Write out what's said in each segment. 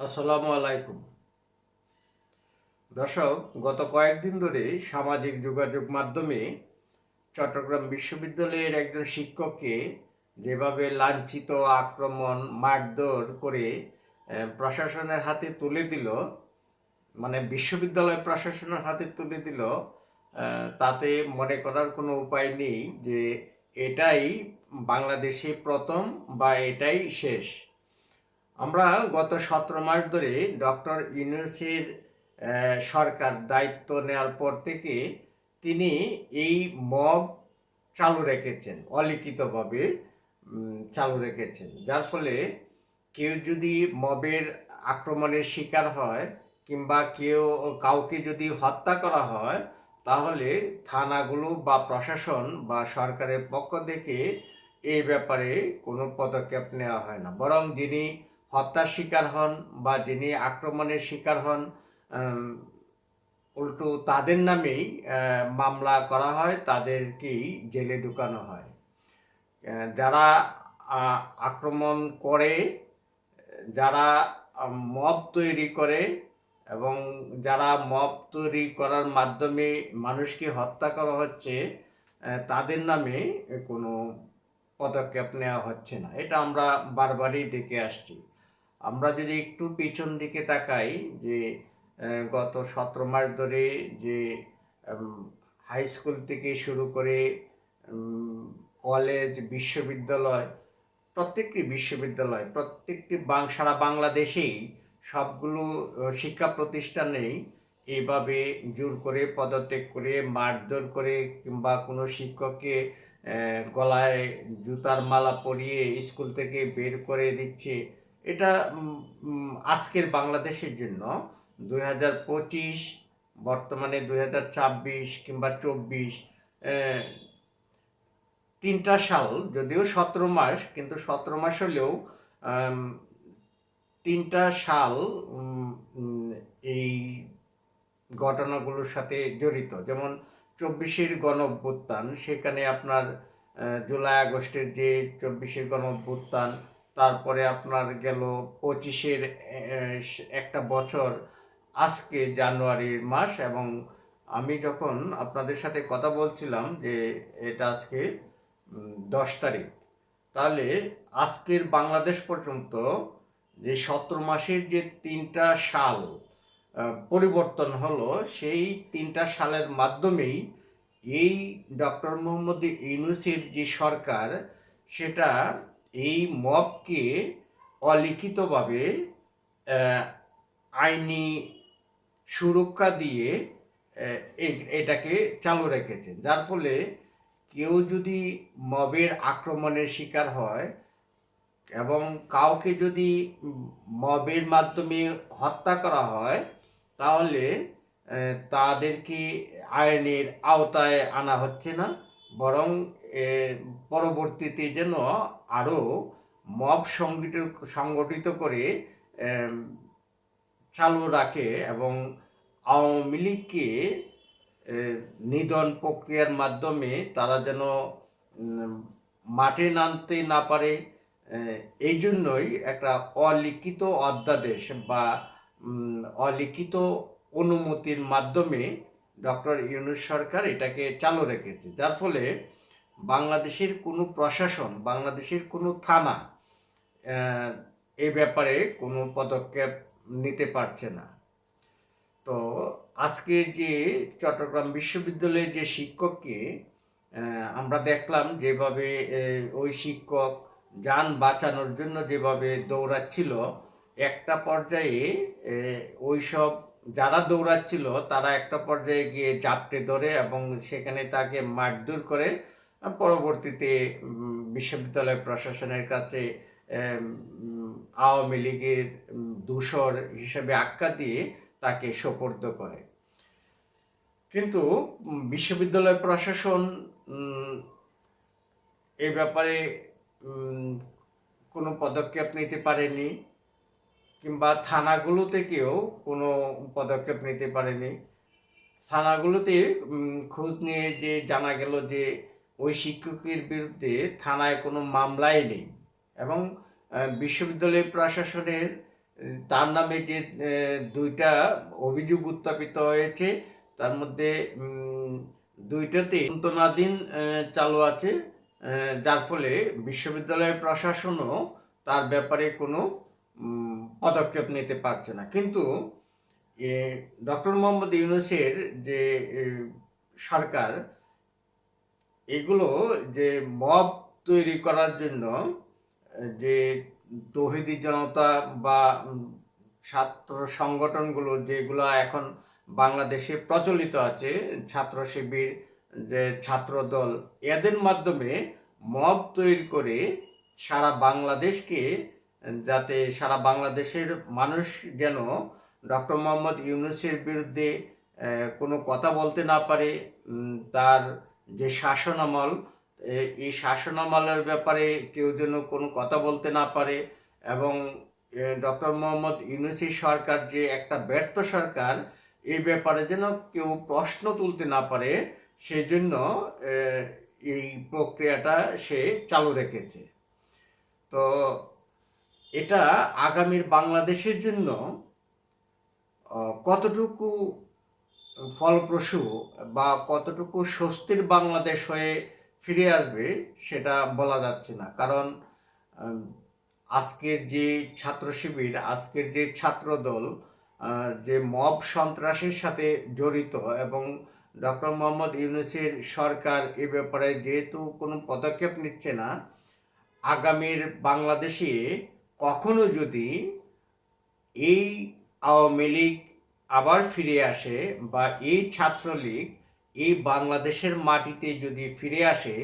আসসালামু আলাইকুম। দর্শক, গত কয়েকদিন ধরে সামাজিক যোগাযোগ মাধ্যমে চট্টগ্রাম বিশ্ববিদ্যালয়ের একজন শিক্ষককে যেভাবে লাঞ্ছিত, আক্রমণ, মারধর করে প্রশাসনের হাতে তুলে দিল মানে বিশ্ববিদ্যালয় প্রশাসনের হাতে তুলে দিল তাতে মনে করার কোনো উপায় নেই যে এটাই বাংলাদেশে প্রথম বা এটাই শেষ। আমরা গত সতেরো মাস ধরে ডক্টর ইউনুসের সরকার দায়িত্ব নেওয়ার পর থেকে তিনি এই মব চালু রেখেছেন, অলিখিতভাবে চালু রেখেছেন। যার ফলে কেউ যদি মবের আক্রমণের শিকার হয় কিংবা কেউ কাউকে যদি হত্যা করা হয়, তাহলে থানাগুলো বা প্রশাসন বা সরকারের পক্ষ থেকে এই ব্যাপারে কোনো পদক্ষেপ নেওয়া হয় না। বরং যিনি হত্যার শিকার হন বা যিনি আক্রমণের শিকার হন উল্টো তাদের নামেই মামলা করা হয়, তাদেরকেই জেলে ঢুকানো হয়। যারা আক্রমণ করে, যারা মব তৈরি করে এবং যারা মব তৈরি করার মাধ্যমে মানুষকে হত্যা করা হচ্ছে তাদের নামে কোনো পদক্ষেপ নেওয়া হচ্ছে না। এটা আমরা বারবারই দেখে আসছি। আমরা যদি একটু পিছন দিকে তাকাই যে গত সতেরো মাস ধরে যে হাই স্কুল থেকে শুরু করে কলেজ বিশ্ববিদ্যালয়, প্রত্যেকটি বিশ্ববিদ্যালয়, প্রত্যেকটি সারা বাংলাদেশেই সবগুলো শিক্ষা প্রতিষ্ঠানেই এইভাবে জোর করে, পদত্যাগ করে, মারধর করে কিংবা কোনো শিক্ষককে গলায় জুতার মালা পরিয়ে স্কুল থেকে বের করে দিচ্ছে। এটা আজকের বাংলাদেশের জন্য দুই হাজার পঁচিশ, বর্তমানে দুই হাজার ছাব্বিশ কিংবা চব্বিশ তিনটা সাল, যদিও সতেরো মাস, কিন্তু সতেরো মাস হলেও তিনটা সাল এই ঘটনাগুলোর সাথে জড়িত। যেমন চব্বিশের গণ সেখানে আপনার জুলাই আগস্টের যে চব্বিশের গণ তারপরে আপনার গেল পঁচিশের একটা বছর। আজকে জানুয়ারির মাস এবং আমি যখন আপনাদের সাথে কথা বলছিলাম যে এটা আজকে দশ তারিখ, তাহলে আজকের বাংলাদেশ পর্যন্ত যে সতেরো মাসের যে তিনটা সাল পরিবর্তন হলো, সেই তিনটা সালের মাধ্যমেই এই ডক্টর মোহাম্মদ ইউনুসের যে সরকার, সেটা এই মবকে অলিখিতভাবে আইনি সুরক্ষা দিয়ে এটাকে চালু রেখেছে যার ফলে কেউ যদি মবের আক্রমণের শিকার হয় এবং কাউকে যদি মবের মাধ্যমে হত্যা করা হয়, তাহলে তাদেরকে আইনের আওতায় আনা হচ্ছে না, বরং পরবর্তীতে যেন আরও মব সংগঠিত সংগঠিত করে চালু রাখে এবং আওয়ামী লীগকে নিধন প্রক্রিয়ার মাধ্যমে তারা যেন মাঠে নামতে না পারে এই জন্যই একটা অলিখিত অধ্যাদেশ বা অলিখিত অনুমতির মাধ্যমে ডক্টর ইউনুস সরকার এটাকে চালু রেখেছে। যার ফলে বাংলাদেশের কোনো প্রশাসন, বাংলাদেশের কোনো থানা এই ব্যাপারে কোনো পদক্ষেপ নিতে পারছে না। তো আজকে যে চট্টগ্রাম বিশ্ববিদ্যালয়ের যে শিক্ষককে আমরা দেখলাম যেভাবে ওই শিক্ষক যান বাঁচানোর জন্য যেভাবে দৌড়াচ্ছিল, একটা পর্যায়ে ওই সব যারা দৌড়াচ্ছিল তারা একটা পর্যায়ে গিয়ে জাপটে ধরে এবং সেখানে তাকে মারধর করে পরবর্তীতে বিশ্ববিদ্যালয় প্রশাসনের কাছে আওয়ামী লীগের দূষর হিসেবে আখ্যা দিয়ে তাকে সোপর্দ করে। কিন্তু বিশ্ববিদ্যালয় প্রশাসন এ ব্যাপারে কোনো পদক্ষেপ নিতে পারেনি কিংবা থানাগুলো থেকেও কোনো পদক্ষেপ নিতে পারেনি। থানাগুলোতে খোঁজ নিয়ে যে জানা গেল যে ওই শিক্ষকের বিরুদ্ধে থানায় কোনো মামলাই নেই এবং বিশ্ববিদ্যালয় প্রশাসনের তার নামে যে দুইটা অভিযোগ উত্থাপিত হয়েছে তার মধ্যে দুইটাতে তদন্তনাধীন আহ, চালু আছে যার ফলে বিশ্ববিদ্যালয় প্রশাসনও তার ব্যাপারে কোনো পদক্ষেপ নিতে পারছে না। কিন্তু ডক্টর মোহাম্মদ ইউনুসের যে সরকার এগুলো যে মব তৈরি করার জন্য, যে তৌহিদি জনতা বা ছাত্র সংগঠনগুলো যেগুলো এখন বাংলাদেশে প্রচলিত আছে, ছাত্র শিবির, যে ছাত্র দল, এদের মাধ্যমে মব তৈরি করে সারা বাংলাদেশকে, যাতে সারা বাংলাদেশের মানুষ যেন ডক্টর মোহাম্মদ ইউনুসের বিরুদ্ধে কোনো কথা বলতে না পারে তার যে শাসনামল, এ- এই শাসনামলের ব্যাপারে কেউ যেন কোনো কথা বলতে না পারে এবং ডক্টর মোহাম্মদ ইউনুসি সরকার যে একটা ব্যর্থ সরকার এই ব্যাপারে যেন কেউ প্রশ্ন তুলতে না পারে সেই জন্য এই প্রক্রিয়াটা সে চালু রেখেছে। তো এটা আগামীর বাংলাদেশের জন্য কতটুকু ফলপ্রসূ বা কতটুকু স্বস্তির বাংলাদেশ হয়ে ফিরে আসবে সেটা বলা যাচ্ছে না। কারণ আজকের যে ছাত্র শিবির, আজকের যে ছাত্রদল যে মব সন্ত্রাসের সাথে জড়িত এবং ডক্টর মোহাম্মদ ইউনুসের সরকার এ ব্যাপারে যেহেতু কোনো পদক্ষেপ নিচ্ছে না, আগামীর বাংলাদেশে কখনো যদি এই আওয়ামী লীগ আবার ফিরে আসে বা এই ছাত্রলীগ এই বাংলাদেশের মাটিতে যদি ফিরে আসে,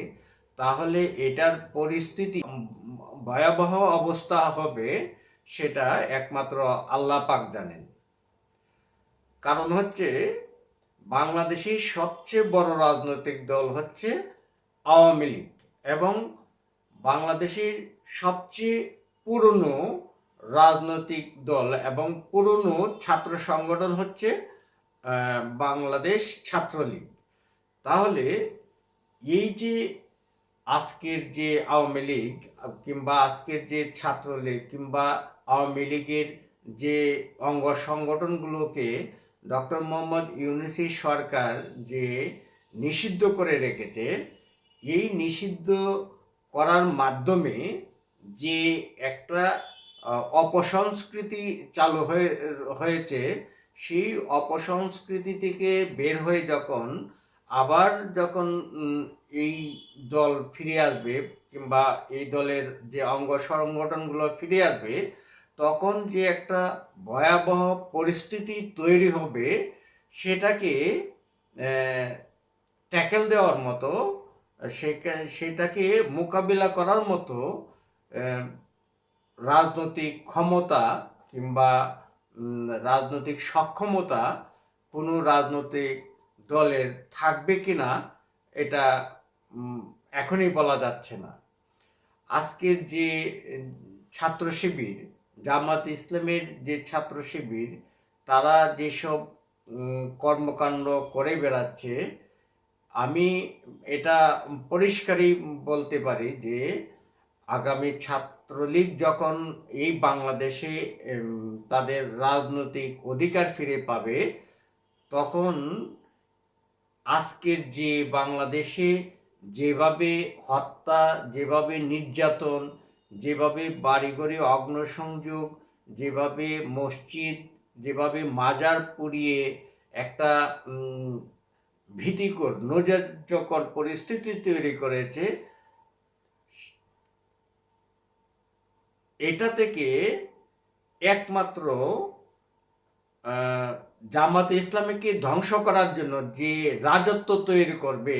তাহলে এটার পরিস্থিতি ভয়াবহ অবস্থা হবে সেটা একমাত্র আল্লাহ পাক জানেন। কারণ হচ্ছে বাংলাদেশের সবচেয়ে বড় রাজনৈতিক দল হচ্ছে আওয়ামী লীগ এবং বাংলাদেশের সবচেয়ে পুরনো রাজনৈতিক দল এবং পুরনো ছাত্র সংগঠন হচ্ছে বাংলাদেশ ছাত্রলীগ। তাহলে এই যে আজকের যে আওয়ামী লীগ কিংবা আজকের যে ছাত্রলীগ কিংবা আওয়ামী লীগের যে অঙ্গ সংগঠনগুলোকে ডক্টর মোহাম্মদ ইউনুসি সরকার যে নিষিদ্ধ করে রেখেছে, এই নিষিদ্ধ করার মাধ্যমে যে একটা অপসংস্কৃতি চালু হয়ে, হয়েছে। সেই অপসংস্কৃতি থেকে বের হয়ে যখন, আবার যখন এই দল ফিরে আসবে কিংবা এই দলের যে অঙ্গ সংগঠনগুলো ফিরে আসবে, তখন যে একটা ভয়াবহ পরিস্থিতি তৈরি হবে, সেটাকে ট্যাকেল দেওয়ার মতো সেটাকে মোকাবিলা করার মতো রাজনৈতিক ক্ষমতা কিংবা রাজনৈতিক সক্ষমতা কোনো রাজনৈতিক দলের থাকবে কি না, এটা এখনই বলা যাচ্ছে না। আজকের যে, ছাত্র শিবির, জামাত ইসলামের যে ছাত্র শিবির, তারা যেসব কর্মকাণ্ড করে বেড়াচ্ছে, আমি এটা পরিষ্কারই বলতে পারি যে, আগামী ছাত্রলীগ যখন এই বাংলাদেশে তাদের রাজনৈতিক অধিকার ফিরে পাবে, তখন আজকের যে বাংলাদেশে যেভাবে হত্যা, যেভাবে নির্যাতন, যেভাবে বাড়িঘরে অগ্নসংযোগ, যেভাবে মসজিদ, যেভাবে মাজার পুড়িয়ে একটা ভীতিকর, নৈরাজ্যকর পরিস্থিতি তৈরি করেছে এটা থেকে একমাত্র জামাতে ইসলামীকে ধ্বংস করার জন্য যে রাজত্ব তৈরি করবে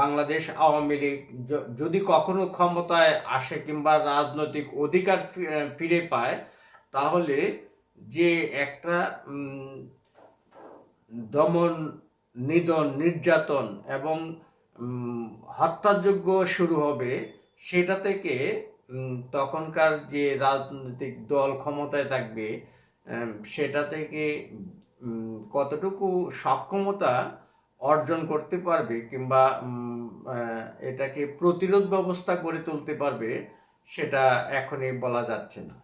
বাংলাদেশ আওয়ামী লীগ যদি কখনো ক্ষমতায় আসে কিংবা রাজনৈতিক অধিকার ফিরে পায়, তাহলে যে একটা দমন নিধন, নির্যাতন এবং হত্যাযোগ্য শুরু হবে, সেটা থেকে তখনকার যে রাজনৈতিক দল ক্ষমতায় থাকবে সেটা থেকে কতটুকু সক্ষমতা অর্জন করতে পারবে কিংবা এটাকে প্রতিরোধ ব্যবস্থা গড়ে তুলতে পারবে, সেটা এখনই বলা যাচ্ছে না।